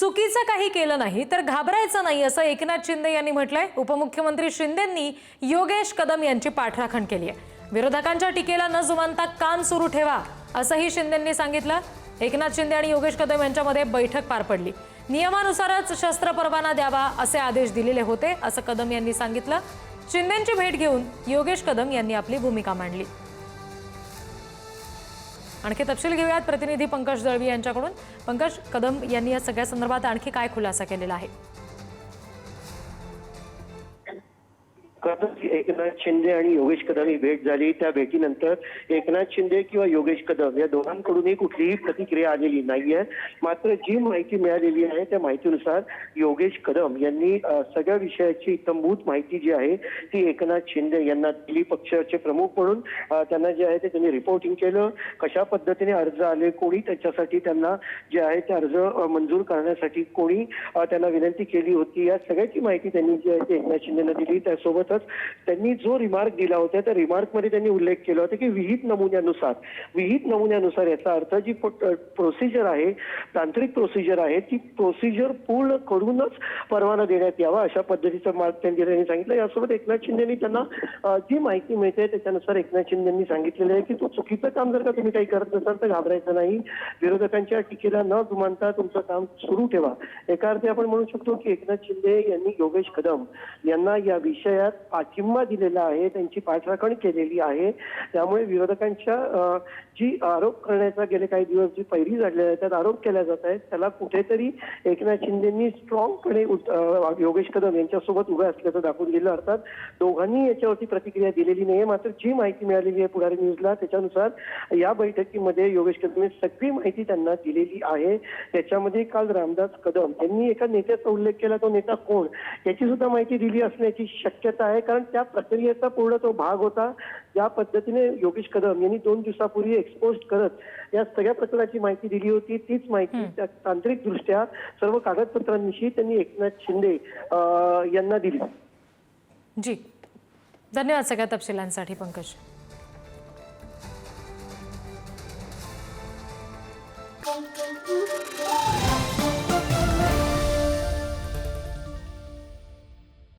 चुकीचं काही केलं नाही तर घाबरायचं नाही असं एकनाथ शिंदे यांनी म्हटलंय. उपमुख्यमंत्री शिंदेंनी योगेश कदम यांची पाठराखण केली आहे. विरोधकांच्या टीकेला न जुमानता काम सुरू ठेवा असंही शिंदेंनी सांगितलं. एकनाथ शिंदे आणि योगेश कदम यांच्यामध्ये बैठक पार पडली. नियमानुसारच शस्त्र परवाना द्यावा असे आदेश दिलेले होते असं कदम यांनी सांगितलं. शिंदेंची भेट घेऊन योगेश कदम यांनी आपली भूमिका मांडली. आणखी तपशील घेऊयात. प्रतिनिधी पंकज दळवी यांच्याकडून. पंकज कदम यांनी या सगळ्या संदर्भात आणखी काय खुलासा केलेला आहे? खरंच एकनाथ शिंदे आणि योगेश कदम ही भेट झाली त्या भेटीनंतर एकनाथ शिंदे किंवा योगेश कदम या दोघांकडूनही कुठलीही प्रतिक्रिया आलेली नाहीये. मात्र जी माहिती मिळालेली आहे त्या माहितीनुसार योगेश कदम यांनी सगळ्या विषयाची इतंभूत माहिती जी आहे ती एकनाथ शिंदे यांना दिली. पक्षाचे प्रमुख म्हणून त्यांना जे आहे ते त्यांनी रिपोर्टिंग केलं. कशा पद्धतीने अर्ज आले कोणी त्याच्यासाठी त्यांना जे आहे ते अर्ज मंजूर करण्यासाठी कोणी त्यांना विनंती केली होती या सगळ्याची माहिती त्यांनी जी आहे ते एकनाथ शिंदेनं दिली. त्यासोबतच त्यांनी जो रिमार्क दिला होता त्या रिमार्कमध्ये त्यांनी उल्लेख केला होता की विहित नमुन्यानुसार विहित नमुन्यानुसार याचा अर्थ जी प्रोसिजर आहे तांत्रिक प्रोसिजर आहे ती प्रोसिजर पूर्ण करूनच परवाना देण्यात यावा अशा पद्धतीचं मार्ग त्यांनी त्यांनी सांगितलं. यासोबत एकनाथ शिंदेनी त्यांना जी माहिती मिळते त्याच्यानुसार एकनाथ शिंदेनी सांगितलेलं आहे की तो चुकीचं काम जर का तुम्ही काही करत नसाल तर घाबरायचं नाही. विरोधकांच्या टीकेला न जुमानता तुमचं काम सुरू ठेवा. एका अर्थी आपण म्हणू शकतो की एकनाथ शिंदे यांनी योगेश कदम यांना या विषयात पाठिंबा दिलेला आहे त्यांची पाठराखण केलेली आहे. त्यामुळे विरोधकांच्या जी आरोप करण्याचा गेले काही दिवस जी पैरी झालेली आहे त्यात आरोप केल्या जात आहेत. त्याला कुठेतरी एकनाथ शिंदेंनी स्ट्रॉंगपणे योगेश कदम यांच्यासोबत उभे असल्याचं दाखवून दिलं. अर्थात दोघांनी याच्यावरती प्रतिक्रिया दिलेली नाहीये. मात्र जी माहिती मिळालेली आहे पुढारी न्यूजला त्याच्यानुसार या बैठकीमध्ये योगेश कदम यांनी सगळी माहिती त्यांना दिलेली आहे. त्याच्यामध्ये काल रामदास कदम यांनी एका नेत्याचा उल्लेख केला तो नेता कोण? याची सुद्धा माहिती दिली असण्याची शक्यता आहे कारण त्या प्रक्रियेचा पूर्ण तो भाग होता. ज्या पद्धतीने योगेश कदम यांनी दोन दिवसापूर्वी एक्सपोज करत या सगळ्या प्रकरणाची माहिती दिली होती तीच माहिती त्या तांत्रिक दृष्ट्या सर्व कागदपत्रांविषयी त्यांनी एकनाथ शिंदे यांना दिली. जी. धन्यवाद सगळ्या तपशिलांसाठी पंकज. Thank you.